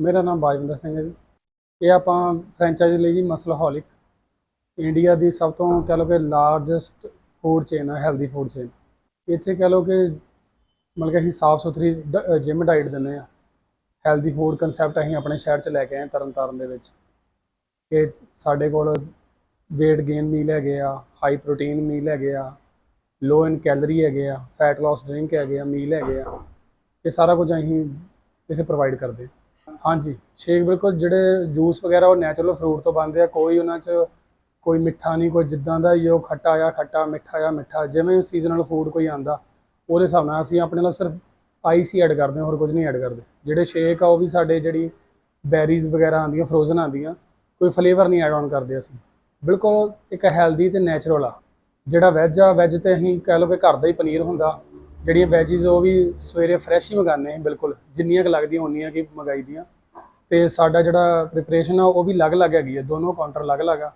ਮੇਰਾ ਨਾਮ ਬਾਜਵਿੰਦਰ ਸਿੰਘ ਹੈ ਜੀ। ਇਹ ਆਪਾਂ ਫਰੈਂਚਾਈਜ਼ੀ ਲਈ ਜੀ ਮਸਲਾਹੋਲਿਕ। ਇੰਡੀਆ ਦੀ ਸਭ ਤੋਂ ਕਹਿ ਲਓ ਕਿ ਲਾਰਜੈਸਟ ਫੂਡ ਚੇਨ ਹੈ ਹੈਲਦੀ ਫੂਡ ਚੇਨ ਇੱਥੇ ਕਹਿ ਲਓ ਕਿ ਮਤਲਬ ਕਿ ਅਸੀਂ ਸਾਫ਼ ਸੁਥਰੀ ਜਿਮ ਡਾਈਟ ਦਿੰਦੇ ਆ ਹੈਲਦੀ ਫੂਡ ਕਨਸੈਪਟ ਅਸੀਂ ਆਪਣੇ ਸ਼ਹਿਰ 'ਚ ਲੈ ਕੇ ਆਏ ਤਰਨਤਾਰਨ ਦੇ ਵਿੱਚ। ਕਿ ਸਾਡੇ ਕੋਲ weight gain ਮੀਲ ਹੈਗੇ ਆ ਹਾਈ ਪ੍ਰੋਟੀਨ ਮੀਲ ਹੈਗੇ ਆ ਲੋ ਇਨ ਕੈਲਰੀ ਹੈਗੇ ਆ ਫੈਟ ਲਾਸ ਡਰਿੰਕ ਹੈਗੇ ਆ ਮੀਲ ਹੈਗੇ ਆ। ਇਹ ਸਾਰਾ ਕੁਝ ਅਸੀਂ ਇੱਥੇ ਪ੍ਰੋਵਾਈਡ ਕਰਦੇ ਹਾਂ। ਹਾਂਜੀ ਸ਼ੇਕ ਬਿਲਕੁਲ ਜਿਹੜੇ ਜੂਸ ਵਗੈਰਾ ਉਹ ਨੈਚੁਰਲ ਫਰੂਟ ਤੋਂ ਬਣਦੇ ਆ, ਕੋਈ ਉਹਨਾਂ 'ਚ ਕੋਈ ਮਿੱਠਾ ਨਹੀਂ, ਕੋਈ ਜਿੱਦਾਂ ਦਾ ਹੀ ਉਹ ਖੱਟਾ ਆ, ਖੱਟਾ ਮਿੱਠਾ ਆ, ਮਿੱਠਾ, ਜਿਵੇਂ ਸੀਜ਼ਨਲ ਫੂਡ ਕੋਈ ਆਂਦਾ ਉਹਦੇ ਹਿਸਾਬ ਨਾਲ ਅਸੀਂ ਆਪਣੇ ਨਾਲ ਸਿਰਫ ਆਈਸ ਹੀ ਐਡ ਕਰਦੇ ਹਾਂ, ਹੋਰ ਕੁਝ ਨਹੀਂ ਐਡ ਕਰਦੇ। ਜਿਹੜੇ ਸ਼ੇਕ ਆ, ਉਹ ਵੀ ਸਾਡੇ ਜਿਹੜੀ ਬੈਰੀਜ਼ ਵਗੈਰਾ ਆਂਦੀਆਂ ਫਰੋਜ਼ਨ ਆਂਦੀਆਂ ਕੋਈ ਫਲੇਵਰ ਨਹੀਂ ਐਡ ਆਨ ਕਰਦੇ ਅਸੀਂ। ਬਿਲਕੁਲ ਇੱਕ ਹੈਲਦੀ ਤੇ ਨੈਚੁਰਲ ਆ। ਜਿਹੜਾ ਵੈਜ ਆ ਵੈਜ ਤੇ ਅਸੀਂ ਕਹਿ ਲਓ ਕਿ ਘਰ ਦਾ ਹੀ ਪਨੀਰ ਹੁੰਦਾ ਜਿਹੜੀਆਂ ਵੈਜੀਜ਼ ਉਹ ਵੀ ਸਵੇਰੇ ਫਰੈਸ਼ ਹੀ ਮੰਗਾਉਂਦੇ ਹਾਂ, ਬਿਲਕੁਲ। ਜਿੰਨੀਆਂ ਕੁ ਲੱਗਦੀਆਂ, ਉਨੀਆਂ ਕੀ ਮੰਗਾਈ ਦੀਆਂ। ਤੇ ਸਾਡਾ ਜਿਹੜਾ ਪ੍ਰੀਪਰੇਸ਼ਨ ਆ, ਉਹ ਵੀ ਅਲੱਗ-ਅਲੱਗ ਹੈਗੀ ਆ। ਦੋਨੋਂ ਕਾਊਂਟਰ ਅਲੱਗ-ਅਲੱਗ ਆ।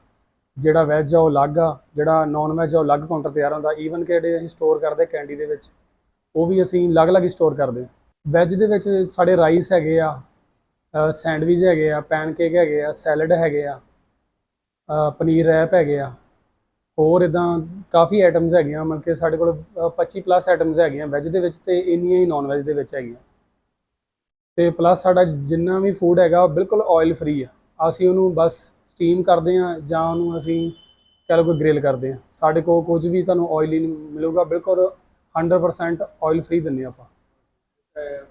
ਜਿਹੜਾ ਵੈਜ ਆ, ਉਹ ਅਲੱਗ ਆ। ਜਿਹੜਾ ਨਾਨ ਵੈਜ ਆ, ਉਹ ਅਲੱਗ ਕਾਊਂਟਰ ਤਿਆਰ ਹੁੰਦਾ। ਈਵਨ ਕਿ ਜਿਹੜੇ ਅਸੀਂ ਸਟੋਰ ਕਰਦੇ ਕੈਂਡੀ ਦੇ ਵਿੱਚ, ਉਹ ਵੀ ਅਸੀਂ ਅਲੱਗ-ਅਲੱਗ ਹੀ ਸਟੋਰ ਕਰਦੇ ਹਾਂ। ਵੈਜ ਦੇ ਵਿੱਚ ਸਾਡੇ ਰਾਈਸ ਹੈਗੇ ਆ ਸੈਂਡਵਿਚ ਹੈਗੇ ਆ ਪੈਨਕੇਕ ਹੈਗੇ ਆ ਸੈਲਡ ਹੈਗੇ ਆ ਪਨੀਰ ਰੈਪ ਹੈਗੇ ਆ। ਹੋਰ ਇਦਾਂ ਕਾਫੀ ਆਈਟਮਸ ਹੈਗੀਆਂ ਮਤਲਬ ਕਿ ਸਾਡੇ ਕੋਲ ਅ, 25 ਪਲੱਸ ਆਈਟਮਸ ਹੈਗੀਆਂ ਵੈਜ ਦੇ ਵਿੱਚ ਤੇ ਇੰਨੀਆਂ ਹੀ ਨਾਨ ਵੈਜ ਦੇ ਵਿੱਚ ਹੈਗੀਆਂ। ਤੇ ਪਲੱਸ ਸਾਡਾ ਜਿੰਨਾ ਵੀ ਫੂਡ ਹੈਗਾ ਉਹ ਬਿਲਕੁਲ ਆਇਲ ਫ੍ਰੀ ਆ। ਅਸੀਂ ਉਹਨੂੰ ਬਸ ਸਟੀਮ ਕਰਦੇ ਆ ਜਾਂ ਉਹਨੂੰ ਅਸੀਂ ਕਹਿ ਲਓ ਕੋਈ ਗ੍ਰਿਲ ਕਰਦੇ ਆ ਸਾਡੇ ਕੋਲ ਕੁਝ ਵੀ ਤੁਹਾਨੂੰ ਆਇਲੀ ਨਹੀਂ ਮਿਲੂਗਾ ਬਿਲਕੁਲ 100% ਆਇਲ ਫ੍ਰੀ ਦਿੰਦੇ ਆਪਾਂ।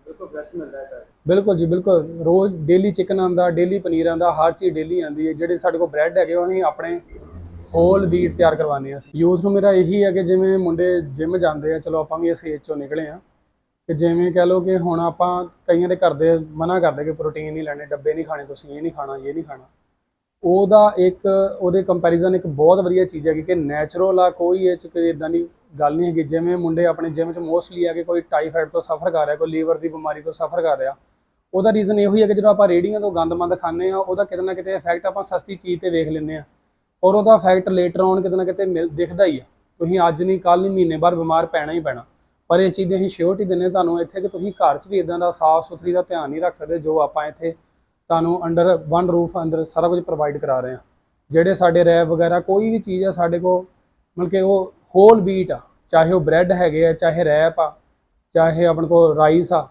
ਬਿਲਕੁਲ ਫਰੈਸ਼ ਮਿਲਦਾ ਹੈ ਬਿਲਕੁਲ ਜੀ ਬਿਲਕੁਲ। ਰੋਜ਼ ਡੇਲੀ ਚਿਕਨ ਆਂਦਾ ਡੇਲੀ ਪਨੀਰ ਆਂਦਾ ਹਰ ਚੀਜ਼ ਡੇਲੀ ਆਂਦੀ ਹੈ। ਜਿਹੜੇ ਸਾਡੇ ਕੋਲ ਬ੍ਰੈਡ ਹੈਗੇ ਉਹ ਅਸੀਂ ਆਪਣੇ ਹੋਲ ਵੀਟ ਤਿਆਰ ਕਰਵਾਉਂਦੇ ਹਾਂ ਅਸੀਂ। ਯੂਥ ਨੂੰ ਮੇਰਾ ਇਹੀ ਹੈ ਕਿ ਜਿਵੇਂ ਮੁੰਡੇ ਜਿਮ ਜਾਂਦੇ ਆ, ਚਲੋ ਆਪਾਂ ਵੀ ਇਸ ਏਜ ਚੋਂ ਨਿਕਲੇ ਆ ਕਿ ਜਿਵੇਂ ਕਹਿ ਲਓ ਕਿ ਹੁਣ ਆਪਾਂ ਕਈਆਂ ਦੇ ਘਰ ਦੇ ਮਨਾ ਕਰਦੇ ਕਿ ਪ੍ਰੋਟੀਨ ਨਹੀਂ ਲੈਣੇ, ਡੱਬੇ ਨਹੀਂ ਖਾਣੇ, ਤੁਸੀਂ ਇਹ ਨਹੀਂ ਖਾਣਾ, ਇਹ ਨਹੀਂ ਖਾਣਾ। ਉਹਦਾ ਇੱਕ, ਉਹਦੇ ਕੰਪੈਰੀਜ਼ਨ ਇੱਕ ਬਹੁਤ ਵਧੀਆ ਚੀਜ਼ ਹੈਗੀ ਕਿ ਨੈਚੁਰਲ ਆ, ਕੋਈ ਇਹ ਚ ਕੋਈ ਇਦਾਂ ਦੀ ਗੱਲ ਨਹੀਂ ਹੈਗੀ। ਜਿਵੇਂ ਮੁੰਡੇ ਆਪਣੇ ਜਿਮ ਚ ਮੋਸਟਲੀ ਆ ਕਿ ਕੋਈ ਟਾਈਫਾਈਡ ਤੋਂ ਸਫਰ ਕਰ ਰਿਹਾ, ਕੋਈ ਲੀਵਰ ਦੀ ਬਿਮਾਰੀ ਤੋਂ ਸਫਰ ਕਰ ਰਿਹਾ। ਉਹਦਾ ਰੀਜ਼ਨ ਇਹੋ ਹੀ ਹੈ ਕਿ ਜਦੋਂ ਆਪਾਂ ਰੇੜੀਆਂ ਤੋਂ ਗੰਦ ਮੰਦ ਖਾਂਦੇ ਆ ਉਹਦਾ ਕਿਤੇ ਨਾ ਕਿਤੇ ਇਫੈਕਟ ਆਪਾਂ ਸਸਤੀ ਚੀਜ਼ ਤੇ ਵੇਖ ਲੈਂਦੇ ਆ ਔਰ ਉਹਦਾ ਇਫੈਕਟ ਲੇਟਰ ਆਉਣ ਕਿਤੇ ਨਾ ਕਿਤੇ ਮਿਲ ਦਿਖਦਾ ਹੀ ਆ। ਤੁਸੀਂ ਅੱਜ ਨਹੀਂ ਕੱਲ ਨਹੀਂ, ਮਹੀਨੇ ਬਾਅਦ ਬਿਮਾਰ ਪੈਣਾ ਹੀ ਪੈਣਾ। ਪਰ ਇਹ ਚੀਜ਼ ਦੀ ਅਸੀਂ ਸ਼ਿਓਰਟੀ ਦਿੰਦੇ ਤੁਹਾਨੂੰ, ਇੱਥੇ ਕਿ ਤੁਸੀਂ ਘਰ 'ਚ ਵੀ ਇਦਾਂ ਦਾ ਸਾਫ਼ ਸੁਥਰੀ ਦਾ ਧਿਆਨ ਨਹੀਂ ਰੱਖ ਸਕਦੇ, ਜੋ ਆਪਾਂ ਇੱਥੇ ਤੁਹਾਨੂੰ ਅੰਡਰ ਵਨ ਰੂਫ ਅੰਦਰ ਸਾਰਾ ਕੁਝ ਪ੍ਰੋਵਾਈਡ ਕਰਾ ਰਹੇ ਹਾਂ। ਜਿਹੜੇ ਸਾਡੇ ਰੈਪ ਵਗੈਰਾ, ਕੋਈ ਵੀ ਚੀਜ਼ ਆ ਸਾਡੇ ਕੋਲ, ਮਤਲਬ ਕਿ ਉਹ ਹੋਲ ਬੀਟ ਆ, ਚਾਹੇ ਉਹ ਬ੍ਰੈਡ ਹੈਗੇ ਆ, ਚਾਹੇ ਰੈਪ ਆ, ਚਾਹੇ ਆਪਣੇ ਕੋਲ ਰਾਈਸ ਆ,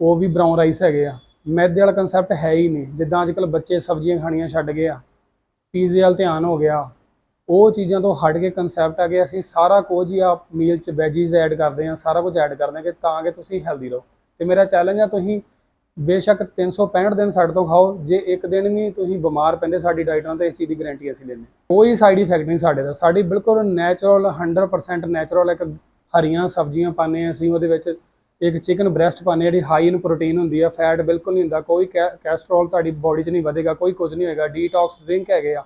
ਉਹ ਵੀ ਬਰਾਊਨ ਰਾਈਸ ਹੈਗੇ ਆ। ਮੈਦੇ ਵਾਲਾ ਕਨਸੈਪਟ ਹੈ ਹੀ ਨਹੀਂ। ਜਿੱਦਾਂ ਅੱਜ ਕੱਲ ਬੱਚੇ ਸਬਜ਼ੀਆਂ ਖਾਣੀਆਂ ਛੱਡ ਗਏ ਆ ਪੀਜ਼ੇ ਵੱਲ ਧਿਆਨ ਹੋ ਗਿਆ। ਉਹ ਚੀਜ਼ਾਂ ਤੋਂ ਹਟ ਕੇ ਕਨਸੈਪਟ ਆ ਕਿ ਅਸੀਂ ਸਾਰਾ ਕੁਝ ਹੀ ਆ ਮੀਲ 'ਚ ਵੈਜੀਜ਼ ਐਡ ਕਰਦੇ ਆ ਸਾਰਾ ਕੁਝ ਐਡ ਕਰਦੇ ਆ ਕਿ ਤਾਂ ਕਿ ਤੁਸੀਂ ਹੈਲਦੀ ਰਹੋ। ਤੇ ਮੇਰਾ ਚੈਲੰਜ ਆ, ਤੁਸੀਂ ਬੇਸ਼ੱਕ 365 ਦਿਨ ਸਾਡੇ ਤੋਂ ਖਾਓ, ਜੇ ਇੱਕ ਦਿਨ ਵੀ ਤੁਸੀਂ ਬਿਮਾਰ ਪੈਂਦੇ ਸਾਡੀ ਡਾਈਟ ਨਾਲ, ਤਾਂ ਇਸ ਚੀਜ਼ ਦੀ ਗਾਰੰਟੀ ਅਸੀਂ ਲੈਂਦੇ ਕੋਈ ਸਾਈਡ ਇਫੈਕਟ ਨਹੀਂ ਸਾਡੇ ਦਾ। ਸਾਡੀ ਬਿਲਕੁਲ ਨੈਚੁਰਲ 100% ਨੈਚੁਰਲ ਇੱਕ ਹਰੀਆਂ ਸਬਜ਼ੀਆਂ ਪਾਉਂਦੇ ਹਾਂ ਅਸੀਂ, ਉਹਦੇ ਵਿੱਚ ਇੱਕ ਚਿਕਨ ਬ੍ਰੈਸਟ ਪਾਉਂਦੇ ਹਾਂ ਜਿਹੜੀ ਹਾਈ ਇਨ ਪ੍ਰੋਟੀਨ ਹੁੰਦੀ ਆ ਫੈਟ ਬਿਲਕੁਲ ਨਹੀਂ ਹੁੰਦਾ, ਕੋਈ ਕੈਸਟਰੋਲ ਤੁਹਾਡੀ ਬਾਡੀ 'ਚ ਨਹੀਂ ਵਧੇਗਾ, ਕੋਈ ਕੁਝ ਨਹੀਂ ਹੋਏਗਾ ਡੀਟੌਕਸ ਡਰਿੰਕ ਹੈਗੇ ਆ।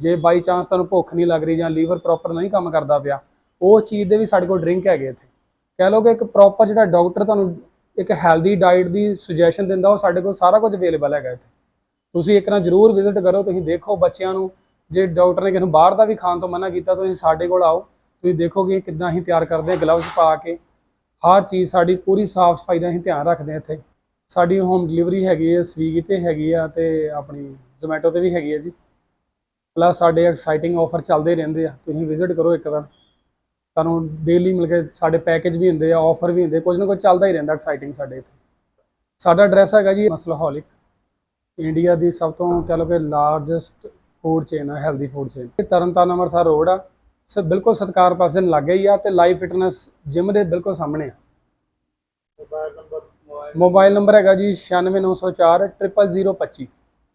ਜੇ ਬਾਈ ਚਾਂਸ ਤੁਹਾਨੂੰ ਭੁੱਖ ਨਹੀਂ ਲੱਗ ਰਹੀ ਜਾਂ ਲੀਵਰ ਪ੍ਰੋਪਰ ਨਹੀਂ ਕੰਮ ਕਰਦਾ ਪਿਆ, ਉਹ ਚੀਜ਼ ਦੇ ਵੀ ਸਾਡੇ ਕੋਲ ਡਰਿੰਕ ਹੈਗੇ ਇੱਥੇ। ਕਹਿ ਲਓ ਕਿ ਇੱਕ ਪ੍ਰੋਪਰ ਜਿਹੜਾ ਡਾਕਟਰ ਤੁਹਾਨੂੰ ਇੱਕ ਹੈਲਦੀ ਡਾਈਟ ਦੀ ਸੁਜੈਸ਼ਨ ਦਿੰਦਾ, ਉਹ ਸਾਡੇ ਕੋਲ ਸਾਰਾ ਕੁਝ ਅਵੇਲੇਬਲ ਹੈਗਾ ਇੱਥੇ। ਤੁਸੀਂ ਇੱਕ ਨਾ ਜ਼ਰੂਰ ਵਿਜ਼ਿਟ ਕਰੋ, ਤੁਸੀਂ ਦੇਖੋ ਬੱਚਿਆਂ ਨੂੰ, ਜੇ ਡਾਕਟਰ ਨੇ ਕਿਸੇ ਨੂੰ ਬਾਹਰ ਦਾ ਵੀ ਖਾਣ ਤੋਂ ਮਨਾ ਕੀਤਾ, ਤੁਸੀਂ ਸਾਡੇ ਕੋਲ ਆਓ, ਤੁਸੀਂ ਦੇਖੋਗੇ ਕਿੱਦਾਂ ਅਸੀਂ ਤਿਆਰ ਕਰਦੇ ਹਾਂ ਗਲਵਜ਼ ਪਾ ਕੇ। ਹਰ ਚੀਜ਼ ਸਾਡੀ ਪੂਰੀ ਸਾਫ਼ ਸਫ਼ਾਈ ਦਾ ਅਸੀਂ ਧਿਆਨ ਰੱਖਦੇ ਹਾਂ ਇੱਥੇ। ਸਾਡੀ ਹੋਮ ਡਿਲੀਵਰੀ ਹੈਗੀ ਹੈ, ਸਵੀਗੀ ਤੇ ਹੈਗੀ ਆ ਤੇ ਆਪਣੀ ਜ਼ੋਮੈਟੋ ਤੇ ਵੀ ਹੈਗੀ ਹੈ ਜੀ। ਪਲੱਸ ਸਾਡੇ ਐਕਸਾਈਟਿੰਗ ਆਫਰ ਚੱਲਦੇ ਰਹਿੰਦੇ ਆ, ਤੁਸੀਂ ਵਿਜ਼ਿਟ ਕਰੋ ਇੱਕ ਵਾਰ। ਤੁਹਾਨੂੰ ਡੇਲੀ ਮਿਲ ਕੇ ਸਾਡੇ ਪੈਕੇਜ ਵੀ ਹੁੰਦੇ ਆ ਆਫਰ ਵੀ ਹੁੰਦੇ ਕੁਝ ਨਾ ਕੁਝ ਚੱਲਦਾ ਹੀ ਰਹਿੰਦਾ ਐਕਸਾਈਟਿੰਗ ਸਾਡੇ ਇੱਥੇ। ਸਾਡਾ ਐਡਰੈਸ ਹੈਗਾ ਜੀ ਮਸਲਾਹੋਲਿਕ ਇੰਡੀਆ ਦੀ ਸਭ ਤੋਂ ਕਹਿ ਲਓ ਕਿ ਲਾਰਜੈਸਟ ਫੂਡ ਚੇਨ ਹੈ ਹੈਲਦੀ ਫੂਡ ਚੇਨ ਇਹ ਤਰਨਤਾਰਨ ਅੰਮ੍ਰਿਤਸਰ ਰੋਡ ਆ। ਸ ਬਿਲਕੁਲ ਸਤਕਾਰ ਪਾਸੇ ਲੱਗੇ ਹੀ ਆ ਤੇ ਲਾਈਵ ਫਿਟਨੈਸ ਜਿਮ ਦੇ ਬਿਲਕੁਲ ਸਾਹਮਣੇ ਆ। Mobile number mobile mobile number ਹੈਗਾ ਜੀ 96904 00025